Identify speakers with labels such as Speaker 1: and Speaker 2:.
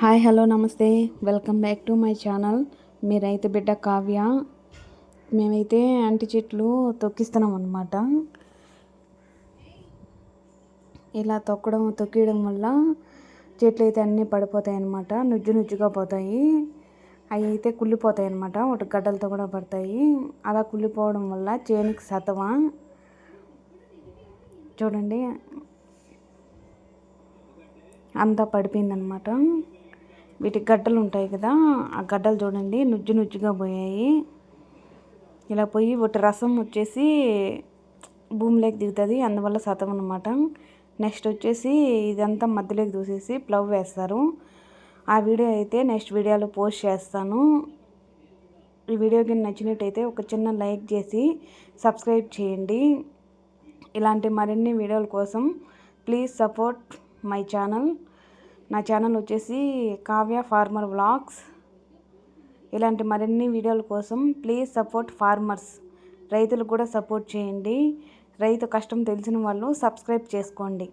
Speaker 1: Hi hello నమస్తే. Welcome back to my channel. మీ రైతు బిడ్డ కావ్య. మేమైతే అంటి చెట్లు తొక్కిస్తున్నాం అనమాట ఇలా తొక్కడం తొక్కియడం వల్ల చెట్లు అయితే అన్నీ పడిపోతాయి అన్నమాట. నుజ్జు నుజ్జుగా పోతాయి. అవి అయితే కుళ్ళిపోతాయి అన్నమాట. ఒకటి గడ్డలతో కూడా పడతాయి. అలా కుళ్ళిపోవడం వల్ల చేనికి సతవ చూడండి. అంతా పడిపోయిందనమాట వీటికి గడ్డలు ఉంటాయి కదా ఆ గడ్డలు చూడండి నుజ్జు నుజ్జుగా పోయాయి. ఇలా పోయి ఒకటి రసం వచ్చేసి భూమిలోకి దిగుతుంది అందువల్ల సతం అనమాట నెక్స్ట్ వచ్చేసి ఇదంతా మధ్యలోకి దూసేసి ప్లవ్ వేస్తారు. ఆ వీడియో అయితే నెక్స్ట్ వీడియోలో పోస్ట్ చేస్తాను. ఈ వీడియోకి నచ్చినట్టయితే ఒక చిన్న లైక్ చేసి సబ్స్క్రైబ్ చేయండి. ఇలాంటి మరిన్ని వీడియోల కోసం ప్లీజ్ సపోర్ట్ మై ఛానల్. నా ఛానల్ వచ్చేసి కావ్య ఫార్మర్ వ్లాగ్స్ ఇలాంటి మరిన్ని వీడియోల కోసం ప్లీజ్ సపోర్ట్ ఫార్మర్స్ రైతులకు కూడా సపోర్ట్ చేయండి. రైతు కష్టం తెలిసిన వాళ్ళు సబ్స్క్రైబ్ చేసుకోండి.